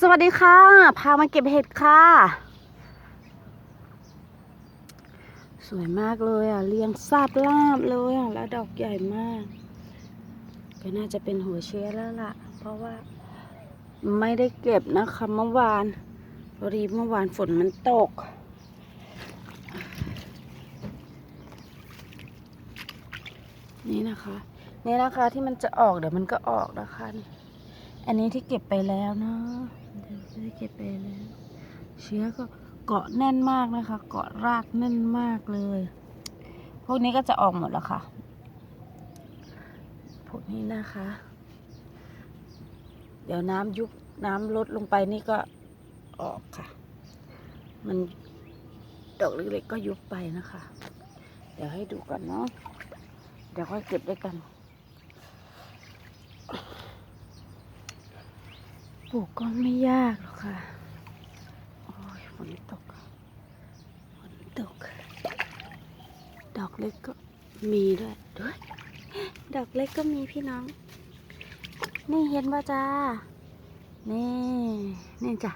สวัสดีค่ะ พามาเก็บเห็ดค่ะ สวยมากเลยอะ เรียงซาบลาบเลยอะ แล้วดอกใหญ่มาก ก็น่าจะเป็นหัวเชื้อแล้วล่ะ เพราะว่าไม่ได้เก็บนะคะเมื่อวานพอดีเมื่อวานฝนมันตก นี่นะคะ นี่นะคะที่มันจะออกเดี๋ยวมันก็ออกนะคะนี่ อันนี้ที่เก็บไปแล้วเนาะเดี๋ยวที่เก็บไปแล้ว เชื้อก็เกาะแน่นมากนะคะ เกาะรากแน่นมากเลย พวกนี้ก็จะออกหมดแล้วค่ะ พวกนี้นะคะ เดี๋ยวน้ำยุบน้ำลดลงไปนี่ก็ออกค่ะ มันดอกเล็กๆก็ยุบไปนะคะ เดี๋ยวให้ดูก่อนเนาะ เดี๋ยวค่อยเก็บด้วยกัน ลูกก็ไม่ยากหรอกค่ะ โอ้ยฝนตก ฝนตก ดอกเล็กก็มีด้วยด้วย ดอกเล็กก็มีพี่น้อง นี่เห็นป่ะจ้า นี่ นี่จ้ะ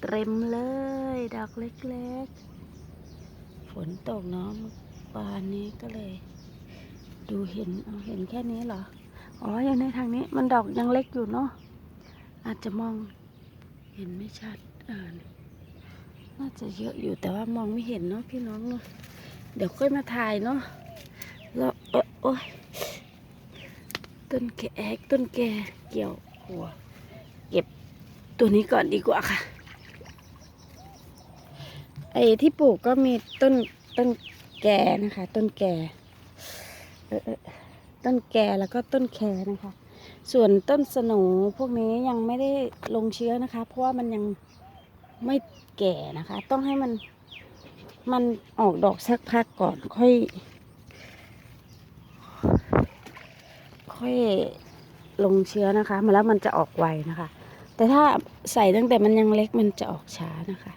เต็มเลย ดอกเล็กๆ ฝนตกเนาะเมื่านนี้ก็เลย ดูเห็น เอาเห็นแค่นี้เหรอ อ๋ออย่างในทางนี้ มันดอกยังเล็กอยู่เนาะ อาจจะมองเห็นไม่ชัดอ่านน่าจะเยอะอยู่แต่ว่ามองไม่เห็นเนาะพี่น้องเนาะเดี๋ยวค่อยมาถ่ายเนาะแล้วเอยโอ้ยต้นแกแอกต้นแกเกี่ยวหัว เก็บตัวนี้ก่อนดีกว่าค่ะ ไอ้ที่ปลูกก็มีต้นต้นแกนะคะ ต้นแกเออเออต้นแกแล้วก็ต้นแคนะคะ ส่วนต้นสนูพวกนี้ยังไม่ได้ลงเชื้อนะคะ เพราะว่ามันยังไม่แก่นะคะ ต้องให้มันมันออกดอกสักพักก่อนค่อย ค่อยลงเชื้อนะคะมาแล้วมันจะออกไวนะคะ แต่ถ้าใส่ตั้งแต่มันยังเล็กมันจะออกช้านะคะ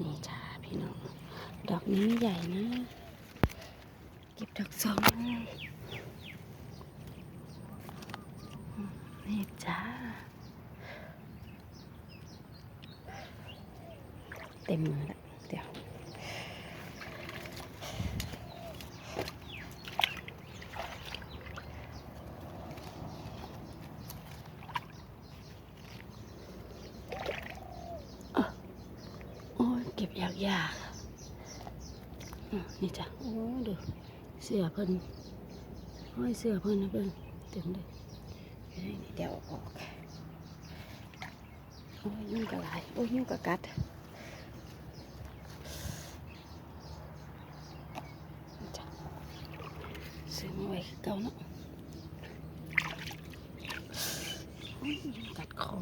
นี่จ้าพี่น้อง ดอกนี้ไม่ใหญ่นะ เก็บดอกสองเลย อืมนี่จ้า เต็มมือแล้วเดี๋ยวโอ้ยเก็บยากๆอะนี่จ้ะ โอ้ดู เสือเพิ่นห้อยเสือเพิ่นนะเพิ่นเต็มเลย เดี๋ยวนี่เดี๋ยวออกโอ้ยยุ่งกับลายโอ้ยยุ่งกับกัดจ้าซื้อมาไว้เก่าเนาะโอ้ยยุ่งกัดคอ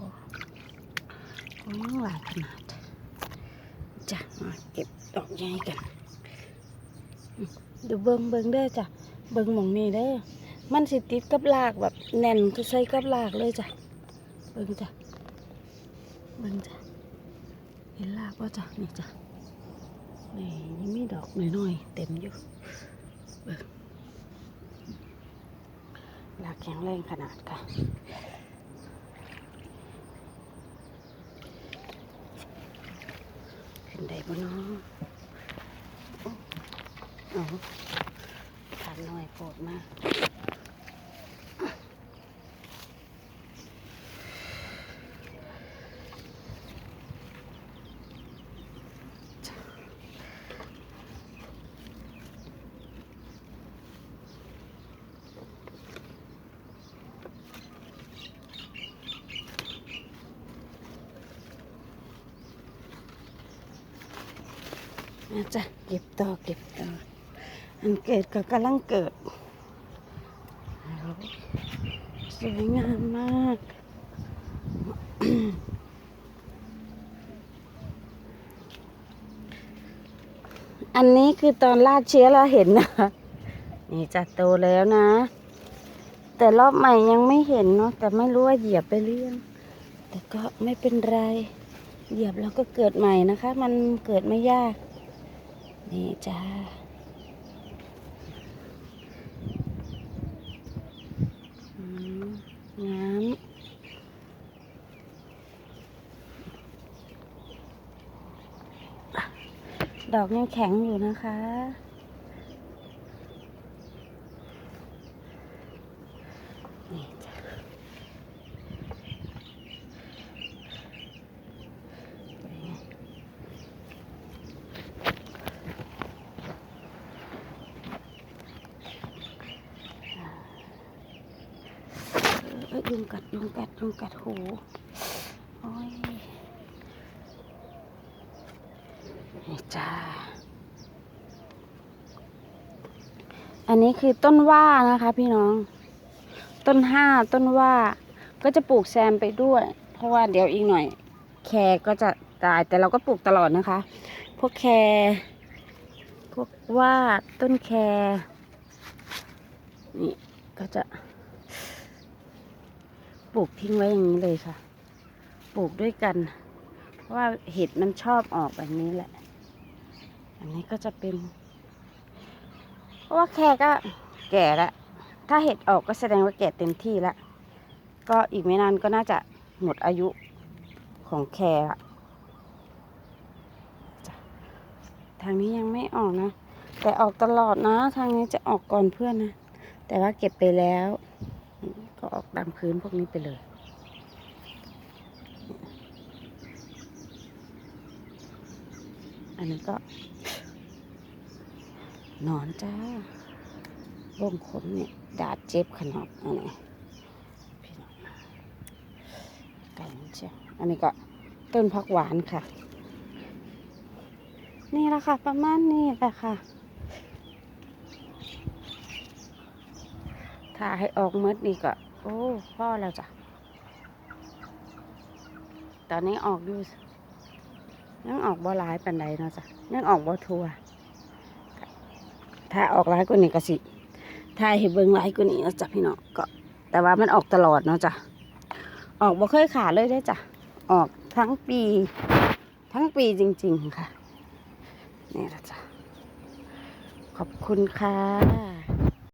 โอ้ยหลายขนาดจ้ะมาเก็บดอกใหญ่กันดูเบิงเบิงเด้อจ้ะเบิงหมองนี่เด้อ มันสิติดกับลากแบบแน่นคือใส่กับลากเลยจ้ะเบิงจ้ะเบิงจ้ะเห็นลากป่ะจ้ะนี่จ้ะนี่ยังมีดอกหน่อยๆเต็มอยู่เบิงลากแข็งแรงขนาดค่ะขึ้นได้บ่เนาะเอาทานหน่อยโปรดมาก นะจ๊ะ เก็บต่อเก็บต่อ อันเกิดก็กำลังเกิด สวยงามมากอันนี้คือตอนลาดเชื้อเราเห็นนะ นี่จะโตแล้วนะ แต่รอบใหม่ยังไม่เห็นเนาะ แต่ไม่รู้ว่าเหยียบไปหรือยังแต่ก็ไม่เป็นไร เหยียบแล้วก็เกิดใหม่นะคะ มันเกิดไม่ยาก นี่จ้าน้ำ ดอกยังแข็งอยู่นะคะ ยุงกัดยุงกัดยุงกัดหูโอ้ยนี่จ้า อันนี้คือต้นว่านะคะ พี่น้อง ต้นห้าต้นว่า ก็จะปลูกแซมไปด้วย เพราะว่าเดี๋ยวอีกหน่อย แครก็จะตายแต่เราก็ปลูกตลอดนะคะ พวกแครพวกว่าต้นแครนี่ก็จะ ปลูกทิ้งไว้อย่างนี้เลยค่ะ ปลูกด้วยกัน เพราะว่าเห็ดมันชอบออกแบบนี้แหละ อันนี้ก็จะเป็น เพราะว่าแครก็แก่แล้วถ้าเห็ดออกก็แสดงว่าแก่เต็มที่แล้วก็อีกไม่นานก็น่าจะหมดอายุของแครอะทางนี้ยังไม่ออกนะ แต่ออกตลอดนะ ทางนี้จะออกก่อนเพื่อนนะ แต่ว่าเก็บไปแล้ว ก็ออกตามพื้นพวกนี้ไปเลย อันนี้ก็นอนจ้าร่มขนเนี่ยดาดเจ็บขนาดอันนี้พี่น้องไก่เชียวอันนี้ก็ต้นพักหวานค่ะ นี่แหละค่ะ ประมาณนี้แหละค่ะถ้าให้ออกเมดนี่ก็ โอ้พ่อแล้วจ้ะ ตอนนี้ออกอยู่ยังออกบ่หลายปันใดเนาะจ้ะยังออกบ่ทัวถ้าออกร้ายกว่านี้ก็สิถ้าให้เบิ่งร้ายกว่านี้นะจ๊ะพี่น้องก็ แต่ว่ามันออกตลอดเนาะจ้ะออกบ่เคยขาดเลยได้จ้ะออกทั้งปี ทั้งปีจริง ๆ ค่ะนี่ละจ้ะขอบคุณค่ะ